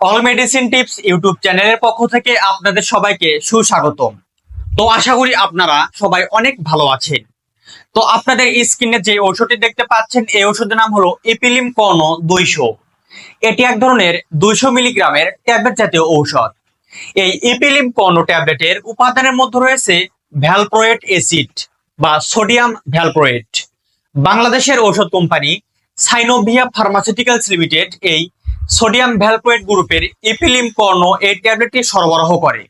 All medicine tips YouTube চ্যানেলের পক্ষ থেকে আপনাদের সবাইকে সুস্বাগতম। তো আশা করি আপনারা সবাই অনেক ভালো আছেন। তো আপনাদের স্ক্রিনে যে ঔষধটি দেখতে পাচ্ছেন, এই ওষুধের নাম হলো এপিলিম কর্ণ দুইশো। এটি এক ধরনের দুইশো মিলিগ্রামের ট্যাবলেট জাতীয় ঔষধ। এই এপিলিম কর্ণ ট্যাবলেটের উপাদানের মধ্যে রয়েছে ভ্যালপ্রোয়েট অ্যাসিড বা সোডিয়াম ভ্যালপ্রোয়েট বাংলাদেশের ঔষধ কোম্পানি সাইনোভিয়া ফার্মাসিউটিক্যালস লিমিটেড এই সোডিয়াম ভ্যালপ্রোয়েট গ্রুপের ইপিলিম কর্ণ এই ট্যাবলেটটি সরবরাহ করে।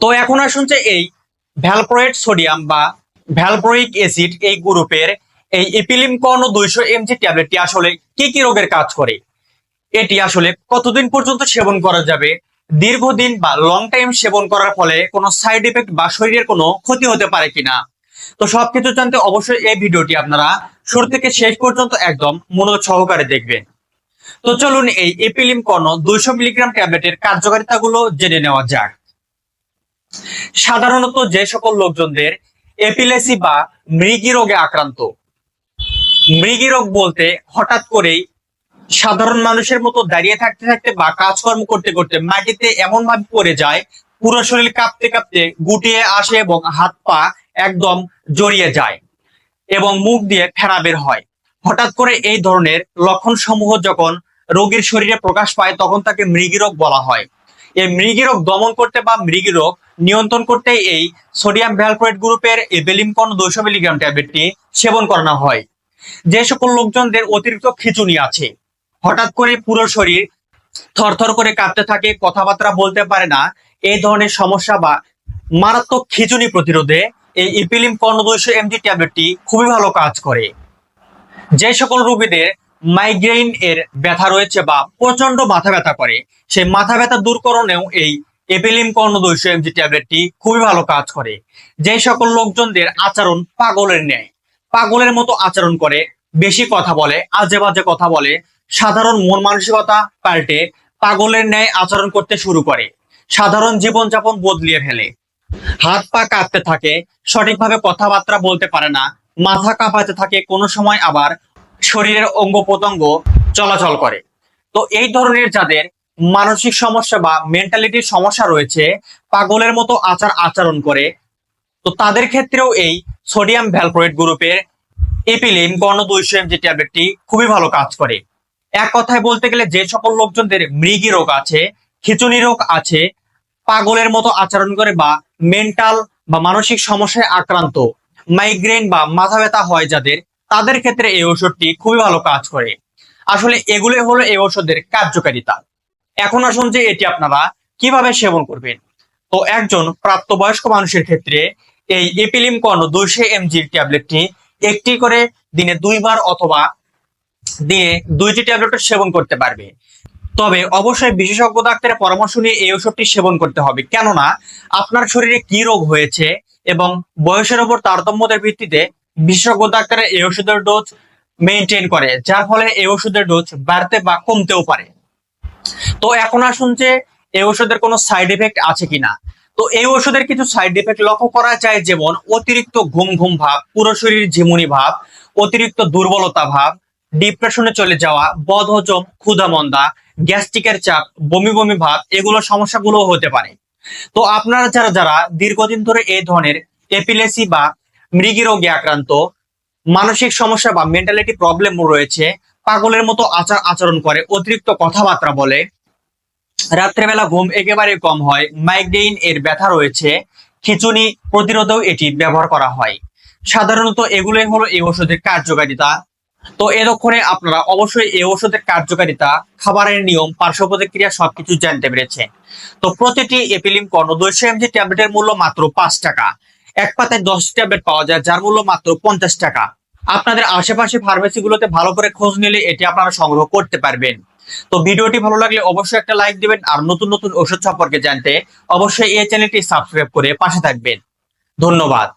তো এখন আসুন যে এই ভ্যালপ্রোয়েট সোডিয়াম বা ভ্যালপ্রোইক অ্যাসিড এই গ্রুপের এই ইপিলিম কর্ণ দুইশো এমজি ট্যাবলেটটি আসলে কি কি রোগের কাজ করে? এটি আসলে কতদিন পর্যন্ত সেবন করা যাবে? দীর্ঘদিন বা লং টাইম সেবন করার ফলে কোনো সাইড এফেক্ট বা শরীরের কোনো ক্ষতি হতে পারে কিনা? তো সবকিছু জানতে অবশ্যই এই ভিডিওটি আপনারা শুরু থেকে শেষ পর্যন্ত একদম মনোযোগ সহকারে দেখবেন। তো চলুন এই এপিলিম কর্ণ দুইশো মিলিগ্রাম ট্যাবলেটের কার্যকারিতাগুলো জেনে নেওয়া যাক। সাধারণত যে সকল লোকজনদের এপিলেসি বা মৃগী রোগে আক্রান্ত, মৃগী রোগ বলতে হঠাৎ করেই সাধারণ মানুষের মতো দাঁড়িয়ে থাকতে থাকতে বা কাজকর্ম করতে করতে মাটিতে এমন ভাবে পড়ে যায়, পুরো শরীর কাঁপতে কাঁপতে গুটিয়ে আসে এবং হাত পা একদম জড়িয়ে যায় এবং মুখ দিয়ে ফেনা বের হয়। হঠাৎ করে এই ধরনের লক্ষণ সমূহ যখন রোগীর শরীরে প্রকাশ পায়, তখন তাকে মৃগী রোগ বলা হয়। এই মৃগী রোগ দমন করতে বা মৃগী রোগ নিয়ন্ত্রণ করতে এই সোডিয়াম ভ্যালপ্রয়েট গ্রুপের এবেলিমকন দুইশো মিলিগ্রাম ট্যাবলেটটি সেবন করানো হয়। যে সকল লোকজনদের অতিরিক্ত খিচুনি আছে। হঠাৎ করে পুরো শরীর থরথর করে কাঁপতে থাকে, কথাবার্তা বলতে পারে না, এই ধরনের সমস্যা বা মারাত্মক খিচুনি প্রতিরোধে এই ইপিলিম কর্ণ দুইশো এমজি ট্যাবলেটটি খুবই ভালো কাজ করে। যে সকল রোগীদের মাইগ্রেইন এর ব্যথা রয়েছে বা প্রচণ্ড মাথা ব্যথা করে, সেই মাথা ব্যথা দূরকরণেও এই এপিলিম কর্ণ দুইশো এমজি ট্যাবলেটটি খুবই ভালো কাজ করে। যে সকল লোকজনদের আচরণ পাগলের ন্যায়, পাগলের মতো আচরণ করে, বেশি কথা বলে আজে বাজে কথা বলে, সাধারণ মন মানসিকতা পাল্টে পাগলের ন্যায় আচরণ করতে শুরু করে, সাধারণ জীবনযাপন বদলিয়ে ফেলে। হাত পা কাঁপতে থাকে, সঠিকভাবে কথাবার্তা বলতে পারে না মাথা কাঁপাতে থাকে, কোনো সময় আবার শরীরের অঙ্গ প্রত্যঙ্গ চলাচল করে। তো এই ধরনের যাদের মানসিক সমস্যা বা মেন্টালিটির সমস্যা রয়েছে, পাগলের মতো আচার আচরণ করে, তো তাদের ক্ষেত্রেও এই সোডিয়াম ভ্যালপ্রয়েট গ্রুপের এপিলিন গণ দুইশো এমজি ট্যাবলেটটি খুবই ভালো কাজ করে। এক কথায় বলতে গেলে যে সকল লোকজনদের মৃগী রোগ আছে খিচুনি রোগ আছে, পাগলের মতো আচরণ করে বা মেন্টাল বা মানসিক সমস্যায় আক্রান্ত মাইগ্রেন বা মাথা ব্যথা হয় যাদের, তাদের ক্ষেত্রে এই ওষুধটি খুবই ভালো কাজ করে। আসলে এগুলো হলো এই ওষুধের কার্যকারিতা। এখন আসুন যে এটি আপনারা কীভাবে সেবন করবেন। তো একজন প্রাপ্তবয়স্ক মানুষের ক্ষেত্রে এই এপিলিম কর্ণ দুইশো এমজির ট্যাবলেটটি একটি করে দিনে দুইবার অথবা দিনে দুইটি ট্যাবলেট সেবন করতে পারবে। তবে অবশ্যই বিশেষজ্ঞ ডাক্তারের পরামর্শ নিয়ে এই ওষুধটি সেবন করতে হবে। কেননা আপনার শরীরে কি রোগ হয়েছে এবং বয়সের উপর তারতম্যদের ভিত্তিতে বিশেষজ্ঞ ডাক্তারের এই ওষুধের ডোজ মেনটেন করে, যার ফলে এই ওষুধের ডোজ বাড়তে বা কমতেও পারে। তো এখন আসুন যে এই ওষুধের কোনো সাইড এফেক্ট আছে কিনা। তো এই ওষুধের কিছু সাইড এফেক্ট লক্ষ্য করা যায়, যেমন অতিরিক্ত ঘুম ঘুম ভাব, পুরো শরীর ঝিমুনি ভাব, অতিরিক্ত দুর্বলতা ভাব ডিপ্রেশনে চলে যাওয়া, বদহজম, ক্ষুধামন্দা গ্যাস্ট্রিকের চাপ, বমি বমি ভাব, এগুলো সমস্যাগুলো হতে পারে। তো আপনারা যারা যারা দীর্ঘদিন ধরে এই ধরনের এপিলেসি বা মৃগী রোগে আক্রান্ত, মানসিক সমস্যা বা মেন্টালিটি প্রবলেম রয়েছে, পাগলের মতো আচার আচরণ করে, অতিরিক্ত কথাবার্তা বলে, রাত্রেবেলা ঘুম একেবারে কম হয় মাইগ্রেইন এর ব্যথা রয়েছে খিচুনি প্রতিরোধেও এটি ব্যবহার করা হয়। সাধারণত এগুলোই হলো এই ওষুধের কার্যকারিতা। তো এতক্ষণে আপনারা অবশ্যই এই ওষুধের কার্যকারিতা, খাবারের নিয়ম, পার্শ্ব প্রতিক্রিয়া সবকিছু জানতে পেরেছেন। তো প্রতিটি এপিলিম কর্ণ দুইশো এমজি ট্যাবলেটের মূল্য মাত্র পাঁচ টাকা। এক পাতায় দশ ট্যাবলেট পাওয়া যায়, যার মূল্য মাত্র পঞ্চাশ টাকা। আপনাদের আশেপাশে ফার্মেসি গুলোতে ভালো করে খোঁজ নিলে এটি আপনারা সংগ্রহ করতে পারবেন। তো ভিডিওটি ভালো লাগলে অবশ্যই একটা লাইক দিবেন, আর নতুন নতুন ওষুধ সম্পর্কে জানতে অবশ্যই এই চ্যানেলটি সাবস্ক্রাইব করে পাশে থাকবেন। ধন্যবাদ।